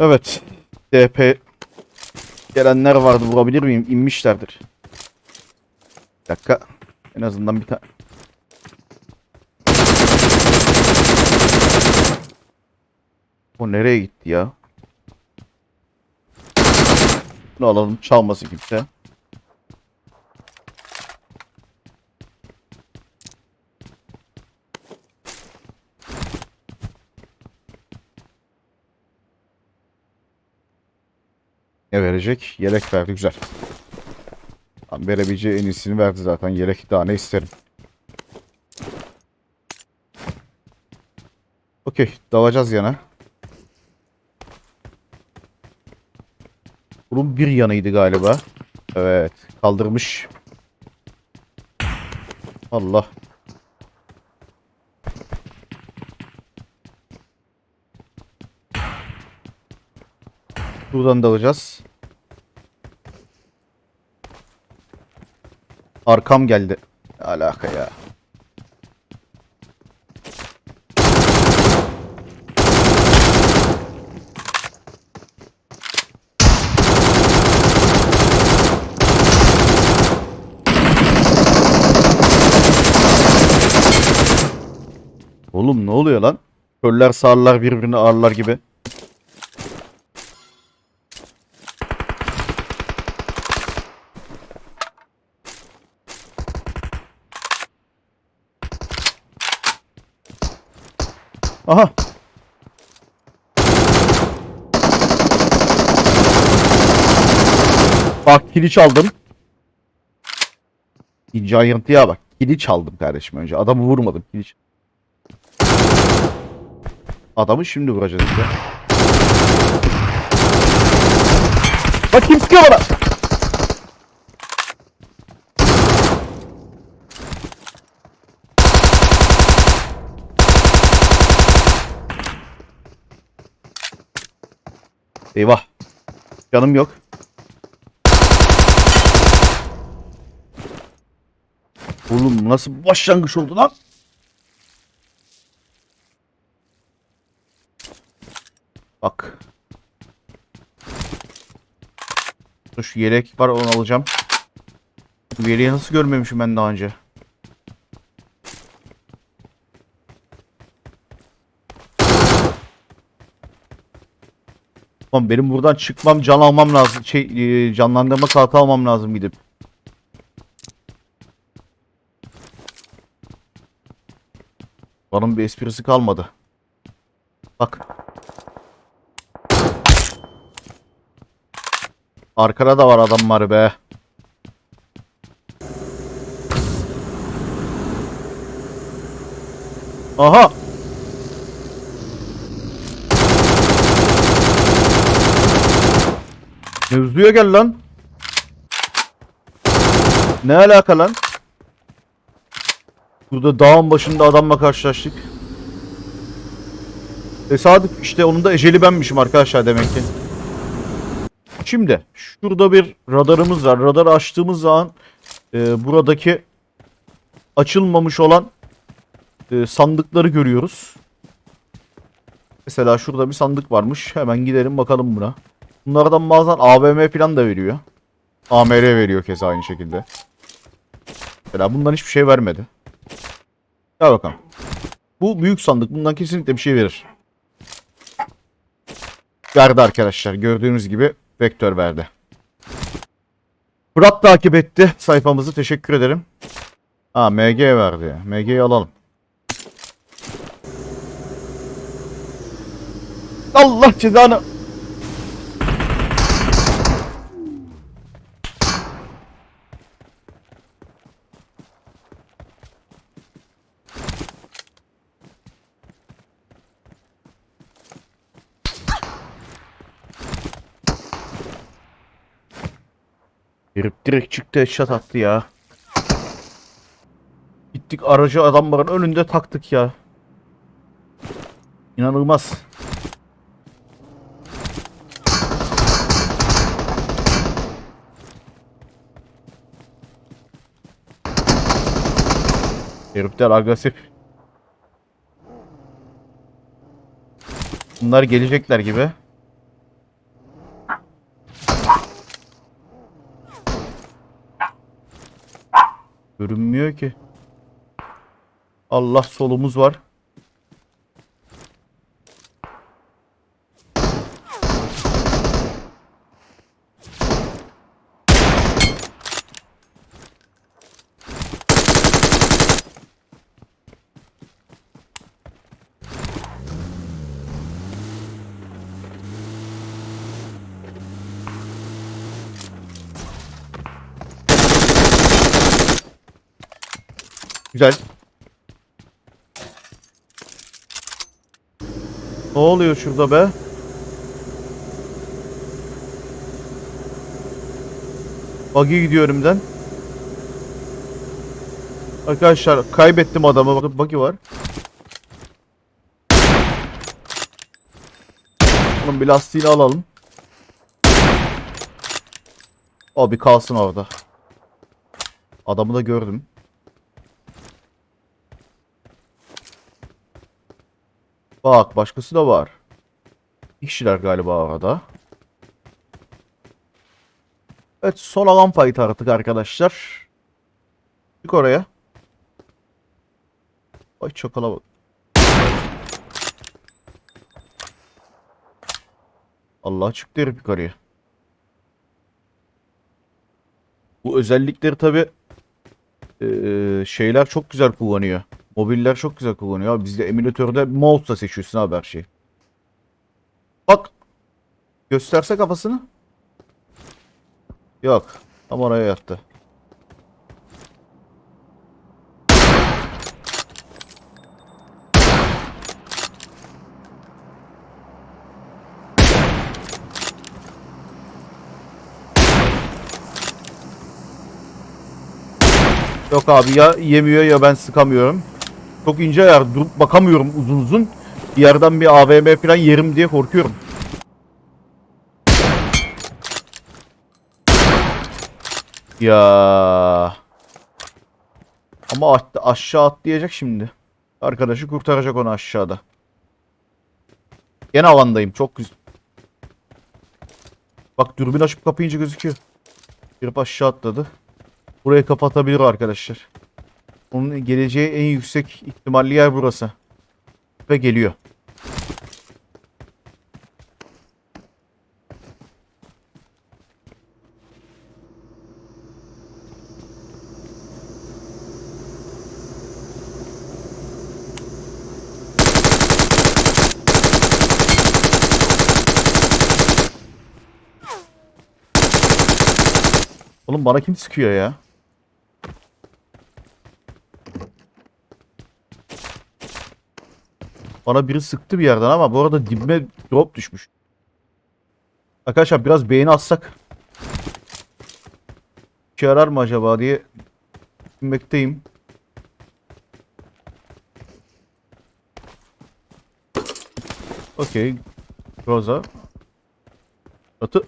Evet. DP gelenler vardı vurabilir miyim? İnmişlerdir. Bir dakika. En azından bir tane. O nereye gitti ya? Bunu alalım. Çalmasın kimse. Verecek? Yelek verdi. Güzel. Verebileceği en iyisini verdi zaten. Yelek daha ne isterim. Okey. Dalacağız yana. Bunun bir yanıydı galiba. Evet. Kaldırmış. Allah. Buradan dalacağız. Arkam geldi. Ne alaka ya. Oğlum ne oluyor lan? Köller sağırlar birbirini ağırlar gibi. Aha. Bak kili çaldım. Giant'ya bak. Kili çaldım kardeşim önce. Adamı vurmadım. Kili ç- Adamı şimdi vuracağız işte. Bak kim sıkıyor bana? Eyvah. Canım yok. Oğlum nasıl başlangıç oldu lan? Bak. Şu yelek var onu alacağım. Bu yeleği nasıl görmemişim ben daha önce? Tamam benim buradan çıkmam can almam lazım. Şey e, canlandırma kartı almam lazım gidip. Onun bir esprisi kalmadı. Bak. Arkada da var adam var be. Aha. Mevzuya gel lan. Ne alaka lan? Burada dağın başında adamla karşılaştık. Tesadüf işte onun da eceli benmişim arkadaşlar demek ki. Şimdi şurada bir radarımız var. Radarı açtığımız zaman e, buradaki açılmamış olan e, sandıkları görüyoruz. Mesela şurada bir sandık varmış. Hemen gidelim bakalım buna. Bunlardan bazen AVM falan da veriyor. AMR veriyor keza aynı şekilde. Mesela bundan hiçbir şey vermedi. Gel bakalım. Bu büyük sandık. Bundan kesinlikle bir şey verir. Verdi arkadaşlar. Gördüğünüz gibi vektör verdi. Fırat takip etti sayfamızı. Teşekkür ederim. Ha MG verdi. MG'yi alalım. Allah cezanı. Herif direkt çıktı headshot attı ya. Gittik aracı adamların önünde taktık ya. İnanılmaz. Herifler agresif. Bunlar gelecekler gibi. Görünmüyor ki. Allah solumuz var. Güzel. Ne oluyor şurada be? Buggy gidiyor önümden. Arkadaşlar kaybettim adamı. Bakın buggy var. Bunun bir lastiğini alalım. O bir kalsın orada. Adamı da gördüm. Bak başkası da var. Kişiler galiba arada. Evet son alan payı artık arkadaşlar. Çık oraya. Ay çakala bak. Allah çıktı herif yukarıya. Bu özellikleri tabi şeyler çok güzel kullanıyor. Mobiller çok güzel kullanıyor. Abi bizde emülatörde mouse'la seçiyorsun abi her şeyi. Bak. Gösterse kafasını. Yok. Tam oraya yattı. Yok abi ya yemiyor ya ben sıkamıyorum. Çok ince yer durup bakamıyorum uzun uzun. Bir yerden bir AVM falan yerim diye korkuyorum. Ya. Ama at, aşağı atlayacak şimdi. Arkadaşı kurtaracak onu aşağıda. Gene alandayım çok güzel. Bak dürbün açıp kapayınca gözüküyor. Girip aşağı atladı. Burayı kapatabilir arkadaşlar. Onun geleceği en yüksek ihtimalli yer burası. Ve geliyor. Oğlum bana kim sıkıyor ya? Bana biri sıktı bir yerden ama bu arada dibime drop düşmüş. Arkadaşlar biraz beğeni atsak. İşe yarar mı acaba diye düşünmekteyim. Okey. Rosa. Atı.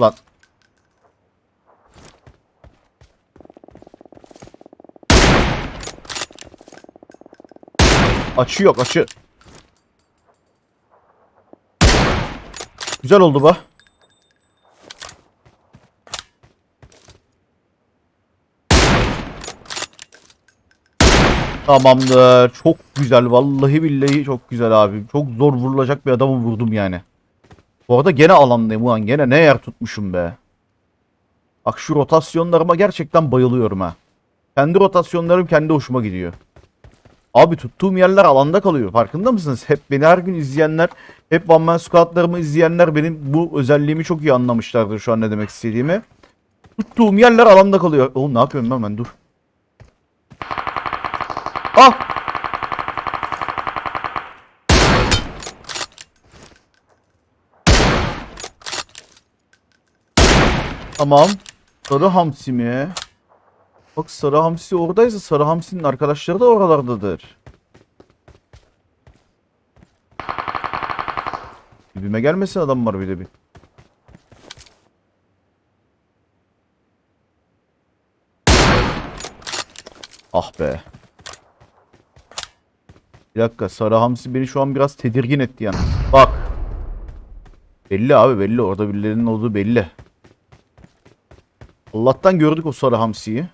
Ulan. Açı yok açı. Güzel oldu bu. Tamamdır. Çok güzel. Vallahi billahi çok güzel abi. Çok zor vurulacak bir adamı vurdum yani. Bu arada gene alandayım ulan. Gene ne yer tutmuşum be. Bak şu rotasyonlarıma gerçekten bayılıyorum ha. Kendi rotasyonlarım kendi hoşuma gidiyor. Abi tuttuğum yerler alanda kalıyor. Farkında mısınız? Hep beni her gün izleyenler, hep One Man Squad'larımı izleyenler benim bu özelliğimi çok iyi anlamışlardır şu an ne demek istediğimi. Tuttuğum yerler alanda kalıyor. Oğlum ne yapıyorum ben ben dur. Ah! Tamam. Sarı hamsi mi? Bak sarı hamsi oradaysa sarı hamsinin arkadaşları da oralardadır. Dibime gelmesin adam var bir de bir. Ah be. Bir dakika sarı hamsi beni şu an biraz tedirgin etti yani. Bak. Belli abi belli orada birilerinin olduğu belli. Allah'tan gördük o sarı hamsiyi.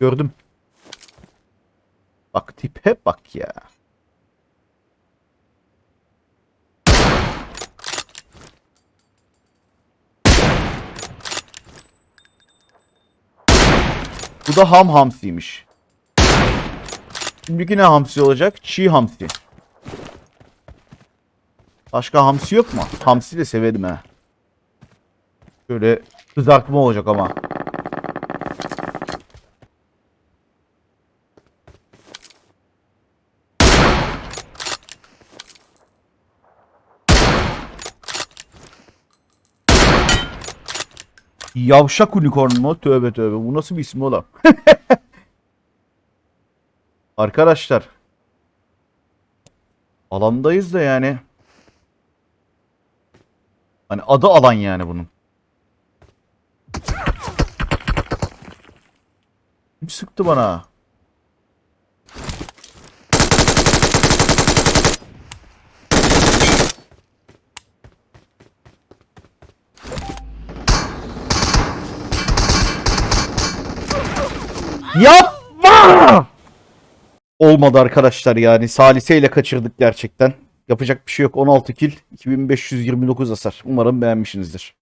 Gördüm. Bak tipe bak ya. Bu da ham hamsiymiş. Şimdiki ne hamsi olacak? Çiğ hamsi. Başka hamsi yok mu? Hamsi de severim ha. Şöyle kızartma olacak ama. Yavşak unicorn mu? Tövbe tövbe. Bu nasıl bir isim oğlum? Arkadaşlar. Alandayız da yani. Hani adı alan yani bunun. Kim sıktı bana? Yapma! Olmadı arkadaşlar yani. Salise ile kaçırdık gerçekten. Yapacak bir şey yok. 16 kill, 2529 hasar. Umarım beğenmişsinizdir.